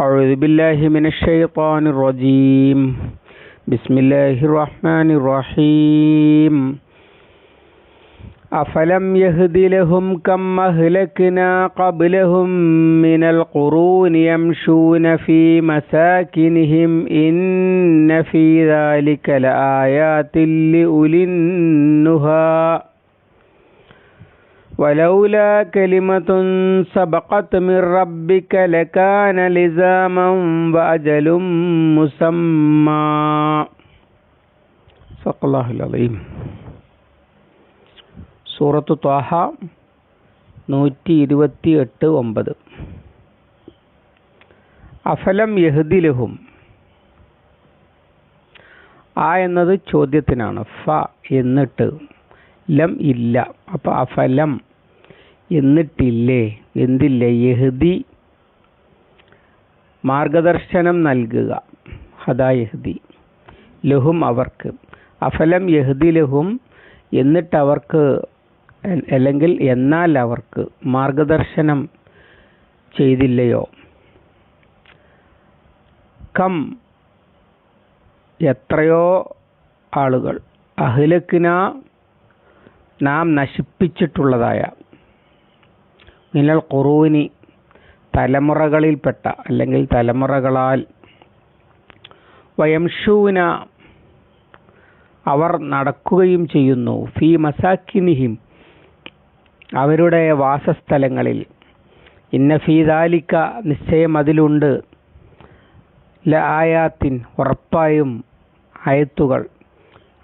أعوذ بالله من الشيطان الرجيم. بسم الله الرحمن الرحيم. أفلم يهد لهم كم أهلكنا قبلهم من القرون يمشون في مساكنهم إن في ذلك لآيات لأولي النهى. ولولا كلمة سبقت من ربك لكان لزاما وأجل مسمى صدق الله العظيم സൂറത്ത് ത്വാഹ നൂറ്റി ഇരുപത്തി എട്ട് ഒമ്പത് അഫലം യഹദിലഹും ആ എന്നത് ചോദ്യത്തിനാണ് ഫ എന്നിട്ട് ലം ഇല്ല അപ്പോൾ അഫലം എന്നിട്ടില്ലേ? എന്തില്ല? യഹ്ദി മാർഗദർശനം നൽകുക. ഹദാ യഹ്ദി ലഹും അവർക്ക്. അഫലം യഹ്ദി ലഹും എന്നിട്ട് അവർക്ക് അല്ലെങ്കിൽ എന്നാൽ അവർക്ക് മാർഗദർശനം ചെയ്തില്ലയോ? കം എത്രയോ ആളുകൾ. അഹ്ലക്കിന നാം നശിപ്പിച്ചിട്ടുള്ളതായ മിനൽ ഖുറൂനി തലമുറകളിൽപ്പെട്ട അല്ലെങ്കിൽ തലമുറകളാൽ വയംഷൂന അവർ നടക്കുകയും ചെയ്യുന്നു. ഫി മസാക്കിനിഹിം അവരുടെ വാസസ്ഥലങ്ങളിൽ. ഇന്ന ഫീദാലിക്ക നിശ്ചയം അതിലുണ്ട്. ല ആയാത്തിൻ ഉറപ്പായും ആയത്തുകൾ.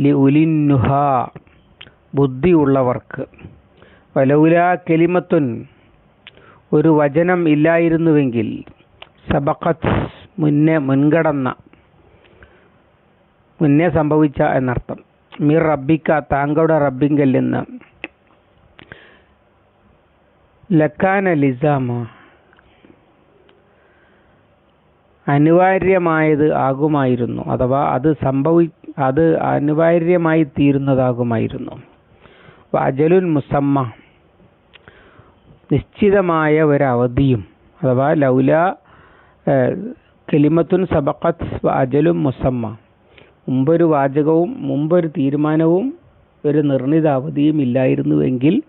ലി ഉലിന്നുഹ ബുദ്ധിയുള്ളവർക്ക്. വലൗലാ കെലിമത്തുൻ ഒരു വചനം ഇല്ലായിരുന്നുവെങ്കിൽ സബക്കത്ത് മുന്നേ മുൻകടന്ന മുന്നേ സംഭവിച്ച എന്നർത്ഥം. മീർ റബ്ബിക്ക താങ്കളുടെ റബ്ബിങ്കൽ നിന്ന് ലക്കാന ലിസാമ. അനിവാര്യമായത് ആകുമായിരുന്നു അഥവാ അത് സംഭവി അത് അനിവാര്യമായി തീരുന്നതാകുമായിരുന്നു. അജലുൻ മുസമ്മ. നിശ്ചിതമായ ഒരവധിയും അഥവാ ലൗല കെലിമത്തുൻ സബക്കത്ത് അജലും മുസമ്മ. മുമ്പൊരു വാചകവും മുമ്പൊരു തീരുമാനവും ഒരു നിർണിത അവധിയും ഇല്ലായിരുന്നുവെങ്കിൽ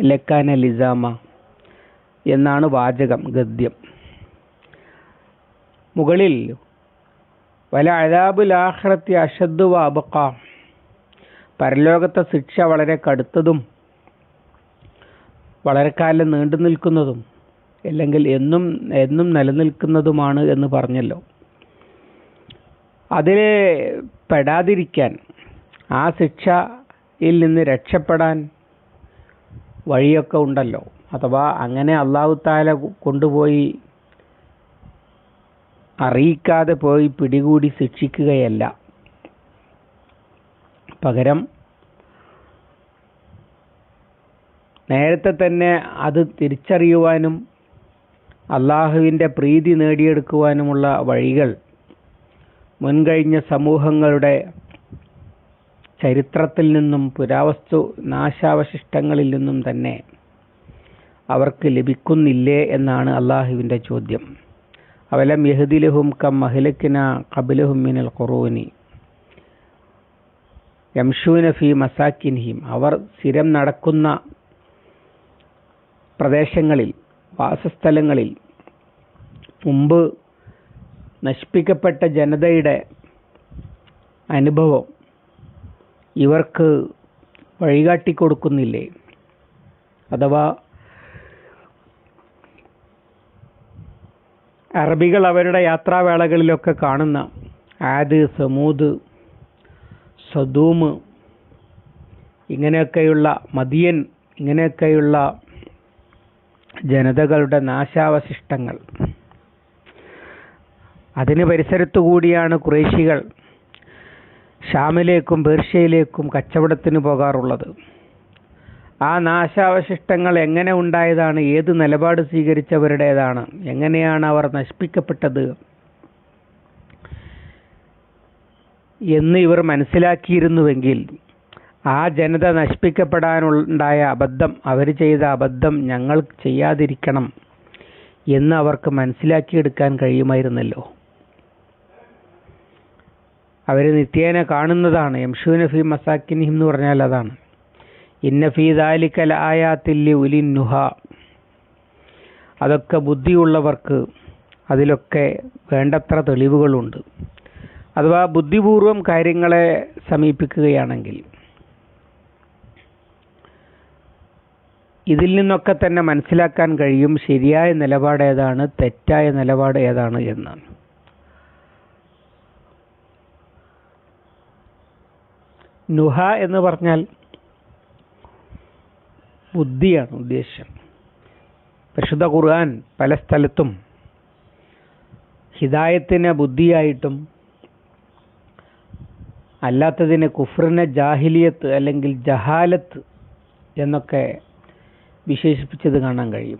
ലക്കാന ലിസാമ എന്നാണ് വാചകം ഗദ്യം. മുകളിൽ വല അഴാബുൽ ആഹ്റത്തി അഷദ് അബക്ക പരലോകത്തെ ശിക്ഷ വളരെ കടുത്തതും വളരെ കാലം നീണ്ടു നിൽക്കുന്നതും അല്ലെങ്കിൽ എന്നും എന്നും നിലനിൽക്കുന്നതുമാണ് എന്ന് പറഞ്ഞല്ലോ. അതിൽ പെടാതിരിക്കാൻ ആ ശിക്ഷയിൽ നിന്ന് രക്ഷപ്പെടാൻ വഴിയൊക്കെ ഉണ്ടല്ലോ. അഥവാ അങ്ങനെ അള്ളാഹുത്താല കൊണ്ടുപോയി അറിയിക്കാതെ പോയി പിടികൂടി ശിക്ഷിക്കുകയല്ല. പകരം നേരത്തെ തന്നെ അത് തിരിച്ചറിയുവാനും അള്ളാഹുവിന്റെ പ്രീതി നേടിയെടുക്കുവാനുമുള്ള വഴികൾ മുൻകഴിഞ്ഞ സമൂഹങ്ങളുടെ ചരിത്രത്തിൽ നിന്നും പുരാവസ്തു നാശാവശിഷ്ടങ്ങളിൽ നിന്നും തന്നെ അവർക്ക് ലഭിക്കുന്നില്ലേ എന്നാണ് അള്ളാഹുവിന്റെ ചോദ്യം. അവലം യഹദിലഹും കം മഹിലക്കിന കബിലഹും മിനൽ ഖുറൂനി. യംഷൂന ഫി മസാക്കിൻഹിം. അവർ സ്ഥിരം നടക്കുന്ന പ്രദേശങ്ങളിൽ വാസസ്ഥലങ്ങളിൽ മുമ്പ് നശിപ്പിക്കപ്പെട്ട ജനതയുടെ അനുഭവം ഇവർക്ക് വഴികാട്ടി കൊടുക്കുന്നില്ലേ അഥവാ അറബികൾ അവരുടെ യാത്രാവേളകളിലൊക്കെ കാണുന്ന ആദ് സമൂദ് സദൂമ് ഇങ്ങനെയൊക്കെയുള്ള മദിയൻ ഇങ്ങനെയൊക്കെയുള്ള ജനതകളുടെ നാശാവശിഷ്ടങ്ങൾ. അതിന് പരിസരത്തു കൂടിയാണ് കുറേശികൾ ഷാമിലേക്കും പേർഷ്യയിലേക്കും കച്ചവടത്തിന് പോകാറുള്ളത്. ആ നാശാവശിഷ്ടങ്ങൾ എങ്ങനെ ഉണ്ടായതാണ് ഏത് നിലപാട് സ്വീകരിച്ചവരുടേതാണ് എങ്ങനെയാണ് അവർ നശിപ്പിക്കപ്പെട്ടത് എന്ന് ഇവർ മനസ്സിലാക്കിയിരുന്നുവെങ്കിൽ ആ ജനത നശിപ്പിക്കപ്പെടാനുണ്ടായ അബദ്ധം അവർ ചെയ്ത അബദ്ധം ഞങ്ങൾ ചെയ്യാതിരിക്കണം എന്ന് അവർക്ക് മനസ്സിലാക്കിയെടുക്കാൻ കഴിയുമായിരുന്നല്ലോ. അവർ നിത്യേന കാണുന്നതാണ്. യംഷൂന ഫി മസാക്കിനിഹിം എന്ന് പറഞ്ഞാൽ അതാണ്. ഇന്ന ഫീ ദാലിക്കൽ ആയാത്തില്ലി ഉലിൻ നുഹ അതൊക്കെ ബുദ്ധിയുള്ളവർക്ക് അതിലൊക്കെ വേണ്ടത്ര തെളിവുകളുണ്ട്. അഥവാ ബുദ്ധിപൂർവം കാര്യങ്ങളെ സമീപിക്കുകയാണെങ്കിൽ ഇതിൽ നിന്നൊക്കെ തന്നെ മനസ്സിലാക്കാൻ കഴിയും ശരിയായ നിലപാട് ഏതാണ് തെറ്റായ നിലപാട് ഏതാണ് എന്ന് നുഹ എന്ന് പറഞ്ഞാൽ ബുദ്ധിയാണ് ഉദ്ദേശം. പരിശുദ്ധ ഖുർആൻ പല സ്ഥലത്തും ഹിദായത്തിനെ ബുദ്ധിയായിട്ടും അല്ലാത്തതിന് കുഫ്രിനെ ജാഹിലിയത്ത് അല്ലെങ്കിൽ ജഹാലത്ത് എന്നൊക്കെ വിശേഷിപ്പിച്ചത് കാണാൻ കഴിയും.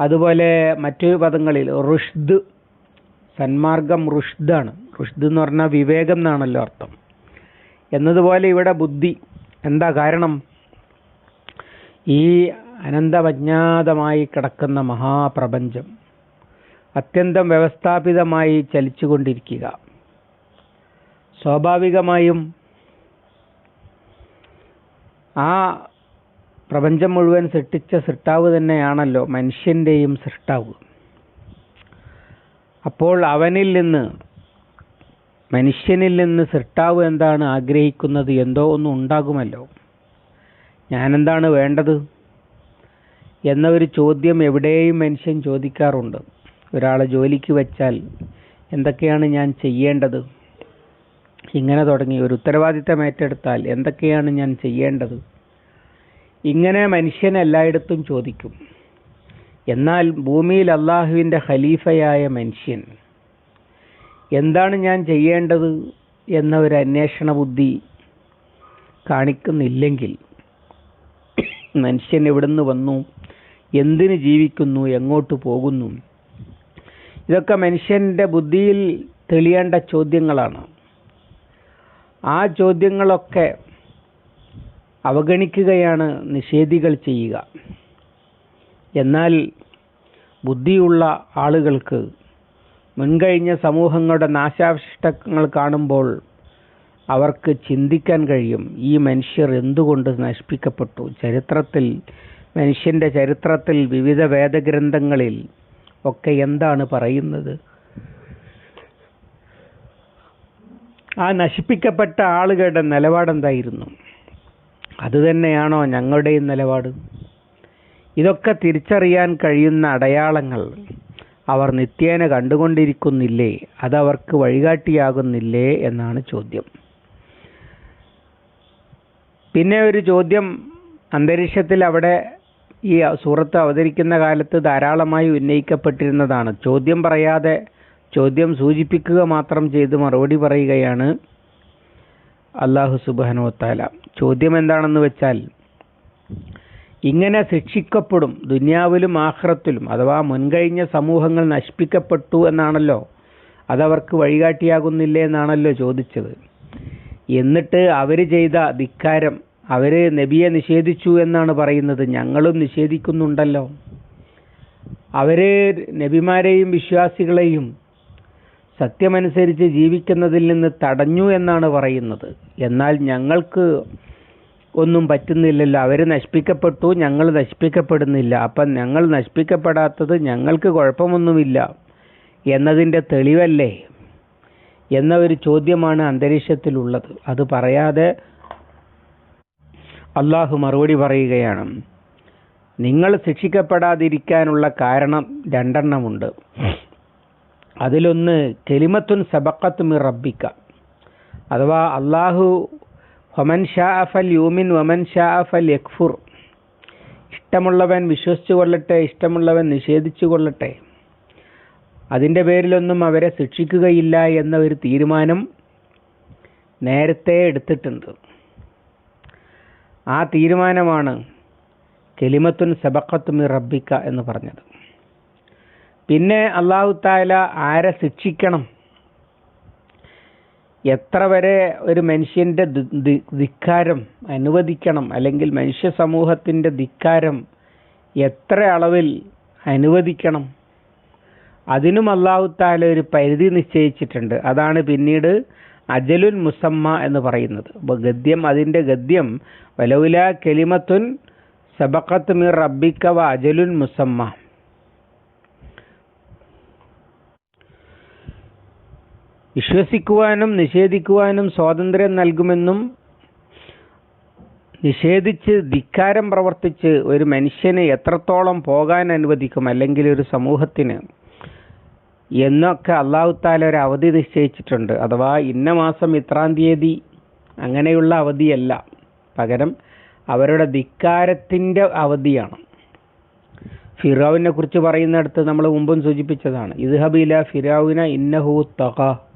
അതുപോലെ മറ്റു പദങ്ങളിൽ റുഷ്ദ് സന്മാർഗം റുഷ്ദാണ് റുഷ്ദ് എന്ന് പറഞ്ഞാൽ വിവേകം എന്നാണല്ലോ അർത്ഥം. എന്നതുപോലെ ഇവിടെ ബുദ്ധി എന്താ കാരണം? ഈ അനന്തമജ്ഞാതമായി കിടക്കുന്ന മഹാപ്രപഞ്ചം അത്യന്തം വ്യവസ്ഥാപിതമായി ചലിച്ചുകൊണ്ടിരിക്കുക. സ്വാഭാവികമായും ആ പ്രപഞ്ചം മുഴുവൻ സൃഷ്ടിച്ച സൃഷ്ടാവ് തന്നെയാണല്ലോ മനുഷ്യന്റെയും സൃഷ്ടാവ്. അപ്പോൾ അവനിൽ നിന്ന് മനുഷ്യനിൽ നിന്ന് സൃഷ്ടാവ് എന്താണ് ആഗ്രഹിക്കുന്നത്? എന്തോ ഒന്നും ഉണ്ടാകുമല്ലോ. ഞാനെന്താണ് വേണ്ടത്? എന്ന ഒരു ചോദ്യം എവിടെയും മനുഷ്യൻ ചോദിക്കാറുണ്ട്. ഒരാളെ ജോലിക്ക് വെച്ചാൽ എന്തൊക്കെയാണ് ഞാൻ ചെയ്യേണ്ടത്? ഇങ്ങനെ തുടങ്ങി. ഒരു ഉത്തരവാദിത്തം ഏറ്റെടുത്താൽ എന്തൊക്കെയാണ് ഞാൻ ചെയ്യേണ്ടത്? ഇങ്ങനെ മനുഷ്യൻ എല്ലായിടത്തും ചോദിക്കും. എന്നാൽ ഭൂമിയിൽ അള്ളാഹുവിന്റെ ഖലീഫയായ മനുഷ്യൻ എന്താണ് ഞാൻ ചെയ്യേണ്ടത് എന്ന ഒരു അന്വേഷണ ബുദ്ധി കാണിക്കുന്നില്ലെങ്കിൽ മനുഷ്യൻ എവിടുന്ന് വന്നു എന്തിന് ജീവിക്കുന്നു എങ്ങോട്ട് പോകുന്നു? ഇതൊക്കെ മനുഷ്യന്റെ ബുദ്ധിയിൽ തെളിയേണ്ട ചോദ്യങ്ങളാണ്. ആ ചോദ്യങ്ങളൊക്കെ അവഗണിക്കുകയാണ് നിഷേധികൾ ചെയ്യുക. എന്നാൽ ബുദ്ധിയുള്ള ആളുകൾക്ക് മുൻകഴിഞ്ഞ സമൂഹങ്ങളുടെ നാശാവശിഷ്ടങ്ങൾ കാണുമ്പോൾ അവർക്ക് ചിന്തിക്കാൻ കഴിയും ഈ മനുഷ്യർ എന്തുകൊണ്ട് നശിപ്പിക്കപ്പെട്ടു? ചരിത്രത്തിൽ മനുഷ്യന്റെ ചരിത്രത്തിൽ വിവിധ വേദഗ്രന്ഥങ്ങളിൽ ഒക്കെ എന്താണ് പറയുന്നത്? ആ നശിപ്പിക്കപ്പെട്ട ആളുകളുടെ നിലപാടെന്തായിരുന്നു? അതുതന്നെയാണോ ഞങ്ങളുടെയും നിലപാട്? ഇതൊക്കെ തിരിച്ചറിയാൻ കഴിയുന്ന അടയാളങ്ങൾ അവർ നിത്യേന കണ്ടുകൊണ്ടിരിക്കുന്നില്ലേ? അതവർക്ക് വഴികാട്ടിയാകുന്നില്ലേ എന്നാണ് ചോദ്യം. പിന്നെ ഒരു ചോദ്യം അന്തരീക്ഷത്തിൽ അവിടെ ഈ സൂറത്ത് അവതരിക്കുന്ന കാലത്ത് ധാരാളമായി ഉന്നയിക്കപ്പെട്ടിരുന്നതാണ്. ചോദ്യം പറയാതെ ചോദ്യം സൂചിപ്പിക്കുക മാത്രം ചെയ്ത് മറുപടി പറയുകയാണ് അള്ളാഹു സുബാനുവത്താല ചോദ്യം എന്താണെന്ന് വെച്ചാൽ ഇങ്ങനെ ശിക്ഷിക്കപ്പെടും ദുന്യാവിലും ആഹ്റത്തിലും അഥവാ മുൻകഴിഞ്ഞ സമൂഹങ്ങൾ നശിപ്പിക്കപ്പെട്ടു എന്നാണല്ലോ അതവർക്ക് വഴികാട്ടിയാകുന്നില്ലേ എന്നാണല്ലോ ചോദിച്ചത്. എന്നിട്ട് അവർ ചെയ്ത ധിക്കാരം അവർ നബിയെ നിഷേധിച്ചു എന്നാണ് പറയുന്നത് ഞങ്ങളും നിഷേധിക്കുന്നുണ്ടല്ലോ. അവർ നബിമാരെയും വിശ്വാസികളെയും സത്യമനുസരിച്ച് ജീവിക്കുന്നതിൽ നിന്ന് തടഞ്ഞു എന്നാണ് പറയുന്നത്. എന്നാൽ ഞങ്ങൾക്ക് ഒന്നും പറ്റുന്നില്ലല്ലോ. അവർ നശിപ്പിക്കപ്പെട്ടു ഞങ്ങൾ നശിപ്പിക്കപ്പെടുന്നില്ല. അപ്പം ഞങ്ങൾ നശിപ്പിക്കപ്പെടാത്തത് ഞങ്ങൾക്ക് കുഴപ്പമൊന്നുമില്ല എന്നതിന്റെ തെളിവല്ലേ? എന്ന ഒരു ചോദ്യമാണ് അന്തരീക്ഷത്തിലുള്ളത്. അത് പറയാതെ അള്ളാഹു മറുപടി പറയുകയാണ്. നിങ്ങൾ ശിക്ഷിക്കപ്പെടാതിരിക്കാനുള്ള കാരണം രണ്ടെണ്ണമുണ്ട്. അതിലൊന്ന് കെലിമത്തുൻ സബക്കത്ത് മി റബ്ബിക്ക. അഥവാ അള്ളാഹു ഹൊമൻ ഷാ അഫൽ യൂമിൻ വമൻ ഷാ അഫൽ യക്ഫുർ. ഇഷ്ടമുള്ളവൻ വിശ്വസിച്ചു കൊള്ളട്ടെ ഇഷ്ടമുള്ളവൻ നിഷേധിച്ചു കൊള്ളട്ടെ. അതിന്റെ പേരിലൊന്നും അവരെ ശിക്ഷിക്കുകയില്ല എന്ന ഒരു തീരുമാനം നേരത്തെ എടുത്തിട്ടുണ്ട്. ആ തീരുമാനമാണ് കെലിമത്തുൻ സബക്കത്ത് മി റബ്ബിക്ക എന്ന് പറഞ്ഞത്. പിന്നെ അള്ളാഹു താല ആരെ ശിക്ഷിക്കണം? എത്ര വരെ ഒരു മനുഷ്യന്റെ ധിക്കാരം അനുവദിക്കണം? അല്ലെങ്കിൽ മനുഷ്യ സമൂഹത്തിന്റെ ധിക്കാരം എത്ര അളവിൽ അനുവദിക്കണം? അതിനും അള്ളാഹു താല ഒരു പരിധി നിശ്ചയിച്ചിട്ടുണ്ട്. അതാണ് പിന്നീട് അജലുൽ മുസമ്മ എന്ന് പറയുന്നത്. ഗദ്യം അതിന്റെ ഗദ്യം വലൗല കെലിമത്തുൻ സബക്കത്ത് മിർ റബ്ബിക്കവ വ അജലുൻ മുസമ്മ. വിശ്വസിക്കുവാനും നിഷേധിക്കുവാനും സ്വാതന്ത്ര്യം നൽകുമെന്നും നിഷേധിച്ച് ധിക്കാരം പ്രവർത്തിച്ച് ഒരു മനുഷ്യനെ എത്രത്തോളം പോകാൻ അനുവദിക്കും അല്ലെങ്കിൽ ഒരു സമൂഹത്തിന് എന്നൊക്കെ അള്ളാഹുത്താല ഒരു അവധി നിശ്ചയിച്ചിട്ടുണ്ട്. അഥവാ ഇന്ന മാസം ഇത്രാം തീയതി അങ്ങനെയുള്ള അവധിയല്ല. പകരം അവരുടെ ധിക്കാരത്തിന്റെ അവധിയാണ്. ഫിറാവിനെ കുറിച്ച് പറയുന്നിടത്ത് നമ്മൾ മുമ്പും സൂചിപ്പിച്ചതാണ്. ഇദ്ഹബില ഫിറാവിന ഇന്നഹു തക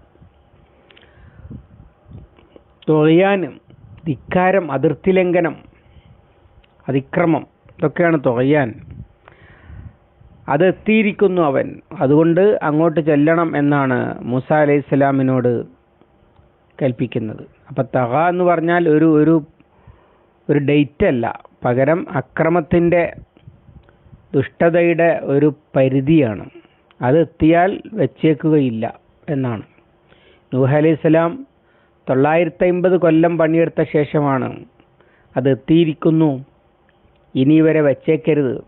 തൊഴിയാനും ധിക്കാരം അതിർത്തി ലംഘനം അതിക്രമം ഇതൊക്കെയാണ് തുകയാൻ. അതെത്തിയിരിക്കുന്നു അവൻ. അതുകൊണ്ട് അങ്ങോട്ട് ചെല്ലണം എന്നാണ് മൂസ അലൈഹി സ്വലാമിനോട് കൽപ്പിക്കുന്നത്. അപ്പം തക എന്ന് പറഞ്ഞാൽ ഒരു ഒരു ഒരു ഡേറ്റ് അല്ല. പകരം അക്രമത്തിന്റെ ദുഷ്ടതയുടെ ഒരു പരിധിയാണ്. അത് എത്തിയാൽ വെച്ചേക്കുകയില്ല എന്നാണ്. നൂഹ അലൈഹി സ്വലാം തൊള്ളായിരത്തി അമ്പത് കൊല്ലം പണിയെടുത്ത ശേഷമാണ് അത് എത്തിയിരിക്കുന്നു. ഇനി വരെ വച്ചേക്കരുത്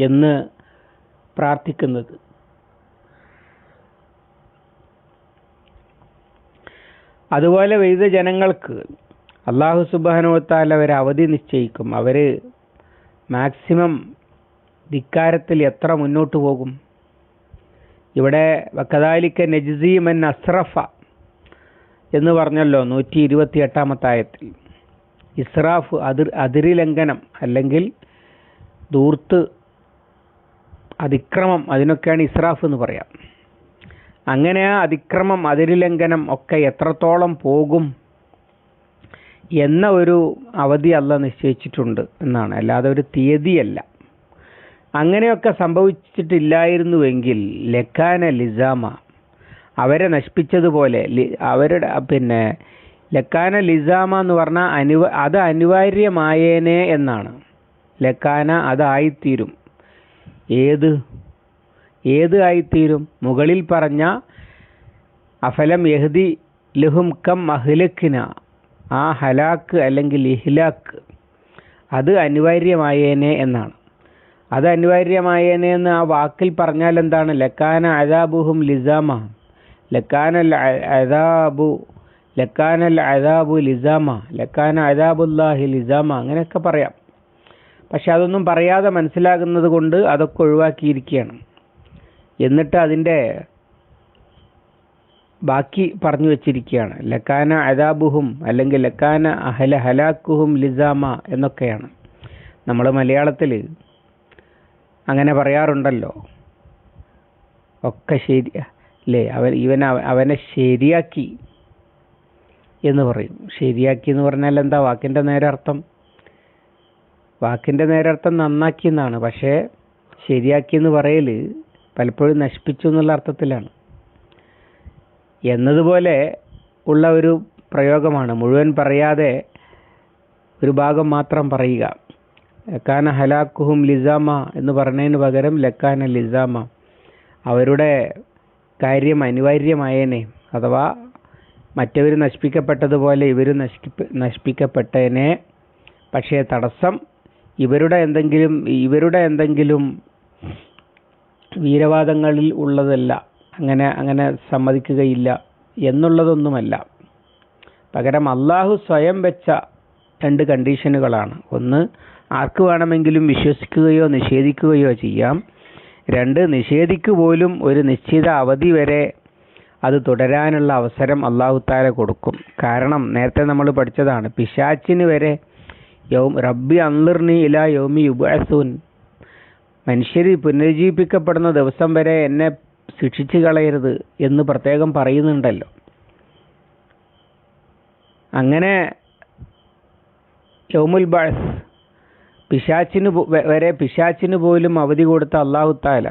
എന്ന് പ്രാർത്ഥിക്കുന്നത്. അതുപോലെ വിവിധ ജനങ്ങൾക്ക് അള്ളാഹു സുബാനുവത്താൽ അവർ അവധി നിശ്ചയിക്കും. അവർ മാക്സിമം ധിക്കാരത്തിൽ എത്ര മുന്നോട്ട് പോകും? ഇവിടെ വക്കതാലിക്ക നജ്സീമൻ അസ്രഫ എന്ന് പറഞ്ഞല്ലോ നൂറ്റി ഇരുപത്തി എട്ടാമത്തെ ആയത്തിൽ ഇസ്രാഫ് അതിർ അതിരിലംഘനം അല്ലെങ്കിൽ ദൂർത്ത് അതിക്രമം അതിനൊക്കെയാണ് ഇസ്രാഫ് എന്ന് പറയാം. അങ്ങനെ ആ അതിക്രമം അതിരിലംഘനം ഒക്കെ എത്രത്തോളം പോകും എന്ന ഒരു അവധി അല്ല നിശ്ചയിച്ചിട്ടുണ്ട് എന്നാണ്. അല്ലാതെ ഒരു തീയതിയല്ല. അങ്ങനെയൊക്കെ സംഭവിച്ചിട്ടില്ലായിരുന്നുവെങ്കിൽ ലക്കാന ലിസാമ അവരെ നശിപ്പിച്ചതുപോലെ അവരുടെ പിന്നെ ലക്കാന ലിസാമ എന്ന് പറഞ്ഞാൽ അനിവ അത് അനിവാര്യമായേനെ എന്നാണ്. ലക്കാന അതായിത്തീരും ഏത്? ഏത് ആയിത്തീരും? മുകളിൽ പറഞ്ഞ അഫലം യഹ്ദി ലഹും കം അഹ്ലക്കിന ആ ഹലാക്ക് അല്ലെങ്കിൽ ഇഹ്ലാക്ക് അത് അനിവാര്യമായേനെ എന്നാണ്. അത് അനിവാര്യമായേനെ എന്ന് ആ വാക്കിൽ പറഞ്ഞാൽ എന്താണ്? ലക്കാന അദാബുഹും ലിസാമ. ലക്കാനൽ അദാബു ലക്കാനൽ അദാബു ലിസാമ ലക്കാന അദാബുല്ലാഹി ലിസാമ അങ്ങനെയൊക്കെ പറയാം. പക്ഷെ അതൊന്നും പറയാതെ മനസ്സിലാകുന്നത് കൊണ്ട് അതൊക്കെ ഒഴിവാക്കിയിരിക്കുകയാണ്. എന്നിട്ട് അതിന്റെ ബാക്കി പറഞ്ഞു വച്ചിരിക്കുകയാണ്. ലക്കാന അദാബുഹും അല്ലെങ്കിൽ ലക്കാന അഹല ഹലാക്കുഹും ലിസാമ എന്നൊക്കെയാണ്. നമ്മൾ മലയാളത്തിൽ അങ്ങനെ പറയാറുണ്ടല്ലോ. ഒക്കെ ശരി. അല്ലേ അവൻ ഇവൻ അവനെ ശരിയാക്കി എന്ന് പറയും. ശരിയാക്കി എന്ന് പറഞ്ഞാൽ എന്താ? വാക്കിന്റെ നേരെ അർത്ഥം വാക്കിന്റെ നേരെ അർത്ഥം നന്നാക്കി എന്നാണ്. പക്ഷേ ശരിയാക്കി എന്ന് പറയൽ പലപ്പോഴും നശിപ്പിച്ചു എന്നുള്ള അർത്ഥത്തിലാണ്. എന്നതുപോലെ ഉള്ള ഒരു പ്രയോഗമാണ്. മുഴുവൻ പറയാതെ ഒരു ഭാഗം മാത്രം പറയുക. ലക്കാന ഹലാക്കുഹും ലിസാമ എന്ന് പറഞ്ഞതിന് പകരം ലക്കാന ലിസാമ. അവരുടെ കാര്യം അനിവാര്യമായേനെ. അഥവാ മറ്റവർ നശിപ്പിക്കപ്പെട്ടതുപോലെ ഇവരും നശിപ്പി നശിപ്പിക്കപ്പെട്ടേനെ. പക്ഷേ തടസ്സം ഇവരുടെ എന്തെങ്കിലും ഇവരുടെ എന്തെങ്കിലും വീരവാദങ്ങളിൽ ഉള്ളതല്ല. അങ്ങനെ അങ്ങനെ സമ്മതിക്കുകയില്ല എന്നുള്ളതൊന്നുമല്ല. പകരം അള്ളാഹു സ്വയം വെച്ച രണ്ട് കണ്ടീഷനുകളാണ്. ഒന്ന് ആർക്ക് വേണമെങ്കിലും വിശ്വസിക്കുകയോ നിഷേധിക്കുകയോ ചെയ്യാം. രണ്ട് നിഷേധിക്ക് പോലും ഒരു നിശ്ചിത അവധി വരെ അത് തുടരാനുള്ള അവസരം അള്ളാഹു താല കൊടുക്കും. കാരണം നേരത്തെ നമ്മൾ പഠിച്ചതാണ് പിശാച്ചിന് വരെ യൗം റബ്ബി അന്ലിർനി ഇല യൗമി യുബാസൂൻ മനുഷ്യർ പുനരുജ്ജീവിപ്പിക്കപ്പെടുന്ന ദിവസം വരെ എന്നെ ശിക്ഷിച്ചു കളയരുത് എന്ന് പ്രത്യേകം പറയുന്നുണ്ടല്ലോ. അങ്ങനെ യൗമുൽ ബാസ് പിശാച്ചിന് വരെ പിശാച്ചിന് പോലും അവധി കൊടുത്ത അള്ളാഹു താല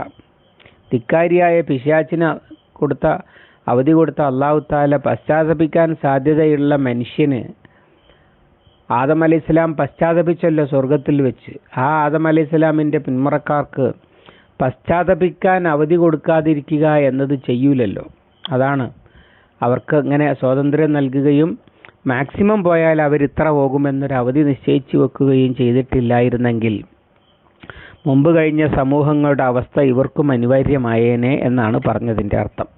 ധിക്കാരിയായ പിശാച്ചിന് കൊടുത്ത അവധി കൊടുത്ത അള്ളാഹു താല പശ്ചാത്തപിക്കാൻ സാധ്യതയുള്ള മനുഷ്യന് ആദം അലി ഇസ്ലാം പശ്ചാത്തപിച്ചല്ലോ സ്വർഗത്തിൽ വെച്ച്. ആ ആദം അലി ഇസ്ലാമിന്റെ പിന്മുറക്കാർക്ക് പശ്ചാത്തപിക്കാൻ അവധി കൊടുക്കാതിരിക്കുക എന്നത് ചെയ്യൂലല്ലോ. അതാണ് അവർക്ക് ഇങ്ങനെ സ്വാതന്ത്ര്യം നൽകുകയും മാക്സിമം പോയാൽ അവർ ഇത്ര പോകുമെന്നൊരു അവധി നിശ്ചയിച്ചു വെക്കുകയും ചെയ്തിട്ടില്ലായിരുന്നെങ്കിൽ മുമ്പ് കഴിഞ്ഞ സമൂഹങ്ങളുടെ അവസ്ഥ ഇവർക്കും അനിവാര്യമായേനെ എന്നാണ് പറഞ്ഞതിൻ്റെ അർത്ഥം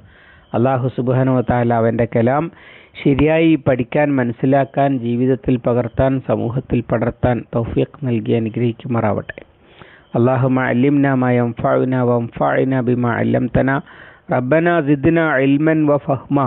അള്ളാഹു സുബാനുവത്താല അവൻ്റെ കലാം ശരിയായി പഠിക്കാൻ മനസ്സിലാക്കാൻ ജീവിതത്തിൽ പകർത്താൻ സമൂഹത്തിൽ പടർത്താൻ തൗഫീഖ് നൽകി അനുഗ്രഹിക്കുമാറാവട്ടെ اللهم علمنا ما ينفعنا وانفعنا بما علمتنا ربنا زدنا علما وفهما